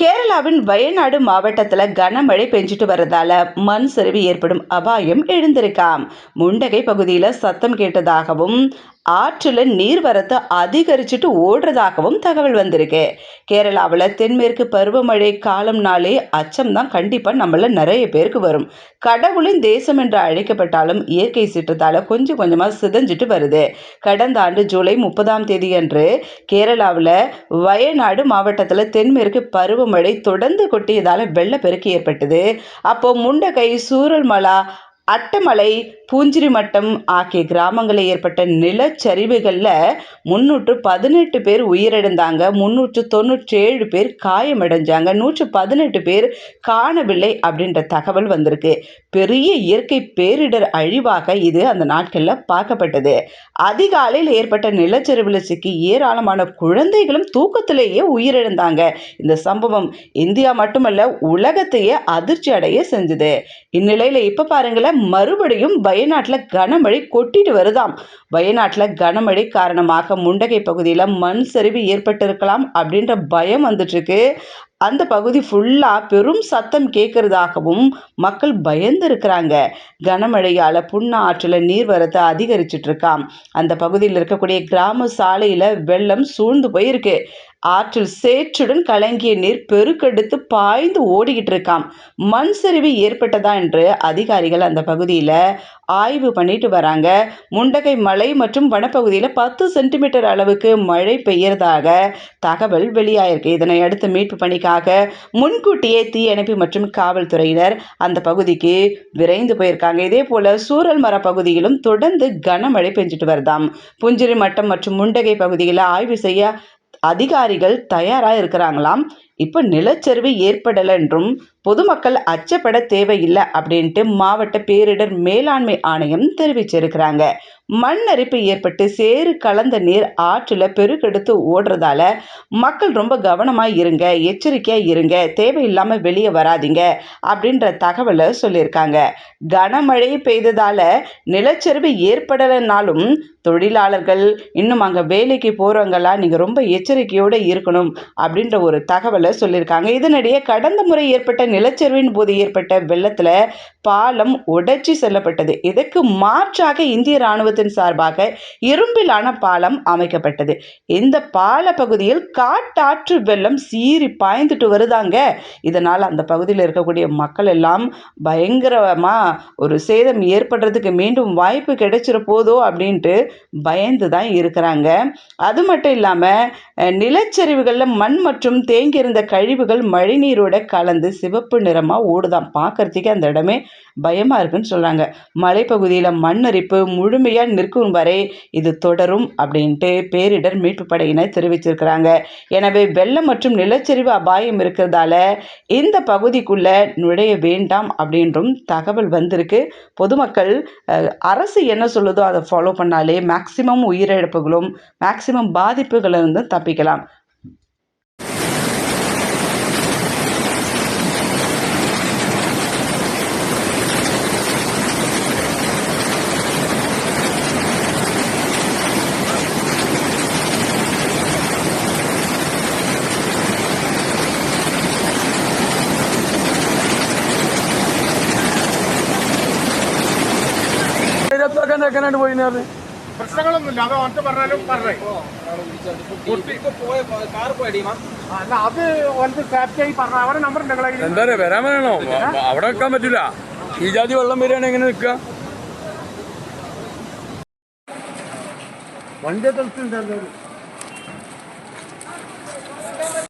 கேரளாவின் வயநாடு மாவட்டத்துல கனமழை பெஞ்சிட்டு வரதால மண் சரிவு ஏற்படும் அபாயம் எழுந்திருக்காம். முண்டகை பகுதியில சத்தம் கேட்டதாகவும் ஆற்றுல நீர்வரத்து அதிகரிச்சுட்டு ஓடுறதாகவும் தகவல் வந்திருக்கு. கேரளாவில் தென்மேற்கு பருவமழை காலம்னாலே அச்சம் தான் கண்டிப்பாக நம்மள நிறைய பேருக்கு வரும். கடவுளின் தேசம் என்று அழைக்கப்பட்டாலும் இயற்கை சீற்றத்தால் கொஞ்சம் கொஞ்சமாக சிதஞ்சிட்டு வருது. கடந்த ஆண்டு ஜூலை முப்பதாம் தேதி அன்று கேரளாவில் வயநாடு மாவட்டத்தில் தென்மேற்கு பருவமழை தொடர்ந்து கொட்டியதால் வெள்ளப்பெருக்கு ஏற்பட்டது. அப்போ முண்டகை சூரல்மலா அட்டமலை பூஞ்சிரிமட்டம் ஆகிய கிராமங்களில் ஏற்பட்ட நிலச்சரிவுகளில் முன்னூற்று பதினெட்டு பேர் உயிரிழந்தாங்க. முன்னூற்று தொண்ணூற்றி ஏழு பேர் காயமடைஞ்சாங்க. நூற்று பதினெட்டு பேர் காணவில்லை அப்படின்ற தகவல் வந்திருக்கு. பெரிய இயற்கை பேரிடர் அழிவாக இது அந்த நாட்களில் பார்க்கப்பட்டது. அதிகாலையில் ஏற்பட்ட நிலச்சரிவில் சிக்கி ஏராளமான குழந்தைகளும் தூக்கத்திலேயே உயிரிழந்தாங்க. இந்த சம்பவம் இந்தியா மட்டுமல்ல உலகத்தையே அதிர்ச்சி அடைய செஞ்சது. இந்நிலையில் இப்போ பாருங்களேன் மறுபடியும் வயநாட்டில் கனமழை கொட்டிட்டு வருதாம். வயநாட்டில் கனமழை காரணமாக முண்டகை பகுதியில் மண் சரிவு ஏற்பட்டிருக்கலாம் அப்படின்ற பயம் வந்துட்டுருக்கு. அந்த பகுதி ஃபுல்லாக பெரும் சத்தம் கேட்குறதாகவும் மக்கள் பயந்து இருக்கிறாங்க கனமழையால் புண்ணா ஆற்றில் நீர்வரத்து அதிகரிச்சிட்டு இருக்காம். அந்த பகுதியில் இருக்கக்கூடிய கிராம சாலையில் வெள்ளம் சூழ்ந்து போயிருக்கு. ஆற்றில் சேற்றுடன் கலங்கிய நீர் பெருக்கெடுத்து பாய்ந்து ஓடிக்கிட்டு இருக்காம் மண் சரிவு ஏற்பட்டதா என்று அதிகாரிகள் அந்த பகுதியில் ஆய்வு பண்ணிட்டு வராங்க. முண்டகை மலை மற்றும் வனப்பகுதியில் பத்து சென்டிமீட்டர் அளவுக்கு மழை பெய்யறதாக தகவல் வெளியாயிருக்கு. இதனை அடுத்து மீட்பு பணிக்காக முன்கூட்டியே தீயணைப்பு மற்றும் காவல்துறையினர் அந்த பகுதிக்கு விரைந்து போயிருக்காங்க. இதே போல சூரல் மர பகுதியிலும் தொடர்ந்து கனமழை பெஞ்சிட்டு வருதாம். புஞ்சிரி மட்டம் மற்றும் முண்டகை பகுதியில் ஆய்வு செய்ய அதிகாரிகள் தயாராக இருக்கிறாங்களாம். இப்போ நிலச்சரிவு ஏற்படலை என்றும் பொதுமக்கள் அச்சப்பட தேவையில்லை அப்படின்ட்டு மாவட்ட பேரிடர் மேலாண்மை ஆணையம் தெரிவிச்சிருக்கிறாங்க. மண் அரிப்பு ஏற்பட்டு சேறு கலந்த நீர் ஆற்றில் பெருக்கெடுத்து ஓடுறதால மக்கள் ரொம்ப கவனமாக இருங்க எச்சரிக்கையாக இருங்க தேவையில்லாமல் வெளியே வராதீங்க அப்படின்ற தகவலை சொல்லியிருக்காங்க. கனமழை பெய்ததால நிலச்சரிவு ஏற்படலைனாலும் தொழிலாளர்கள் இன்னும் அங்கே வேலைக்கு போகிறவங்களாம் நீங்கள் ரொம்ப எச்சரிக்கையோடு இருக்கணும் அப்படின்ற ஒரு தகவலை சொல்லியிருக்காங்க. இதனிடையே கடந்த முறை ஏற்பட்ட நிலச்சரிவின் போது ஏற்பட்ட வெள்ளத்தில் பாலம் உடைச்சி செல்லப்பட்டது. இதற்கு மாற்றாக இந்திய ராணுவத்தின் சார்பாக இரும்பிலான பாலம் அமைக்கப்பட்டது. இந்த பால பகுதியில் காட்டாற்று வெள்ளம் சீறி பாய்ந்துட்டு வருதாங்க. இதனால் அந்த பகுதியில் இருக்கக்கூடிய மக்கள் எல்லாம் பயங்கரமாக ஒரு சேதம் ஏற்படுறதுக்கு மீண்டும் வாய்ப்பு கிடைச்சிட போதோ அப்படின்ட்டு பயந்து தான் இருக்கிறாங்க. அது மட்டும் இல்லாமல் நிலச்சரிவுகளில் மண் மற்றும் தேங்கியிருந்த கழிவுகள் மழைநீரோட கலந்து சிவப்பு நிறமாக ஓடுதான் பார்க்கறதுக்கே அந்த இடமே பயமாக இருக்குன்னு சொல்கிறாங்க மலைப்பகுதியில் மண்ணரிப்பு முழுமையாக நிற்கும் வரை இது தொடரும் அப்படின்ட்டு பேரிடர் மீட்பு படையினர் தெரிவிச்சிருக்கிறாங்க. எனவே வெள்ளம் மற்றும் நிலச்சரிவு அபாயம் இருக்கிறதால இந்த பகுதிக்குள்ளே நுழைய வேண்டாம் அப்படின்றும் தகவல் வந்திருக்கு. பொதுமக்கள் அரசு என்ன சொல்லுதோ அதை ஃபாலோ பண்ணாலே மேக்சிமம் உயிரிழப்புகளும் மேக்சிமம் பாதிப்புகளிலிருந்தும் தப்பிக்கலாம். പോയിനത് പ്രശ്നങ്ങളൊന്നുമില്ല. അത് ഒറ്റ പറഞ്ഞാലും പറഞ്ഞേ. അല്ല അത് നമ്പർ ഉണ്ട് നിങ്ങളെ കയ്യിൽ? എന്താ പറയാ വരാൻ പറയണോ? അവിടെ വെക്കാൻ പറ്റില്ല ഈ ജാതി വെള്ളം വരികയാണ് എങ്ങനെ നിൽക്കുക വണ്ടി തെളിച്ചിട്ടുണ്ട്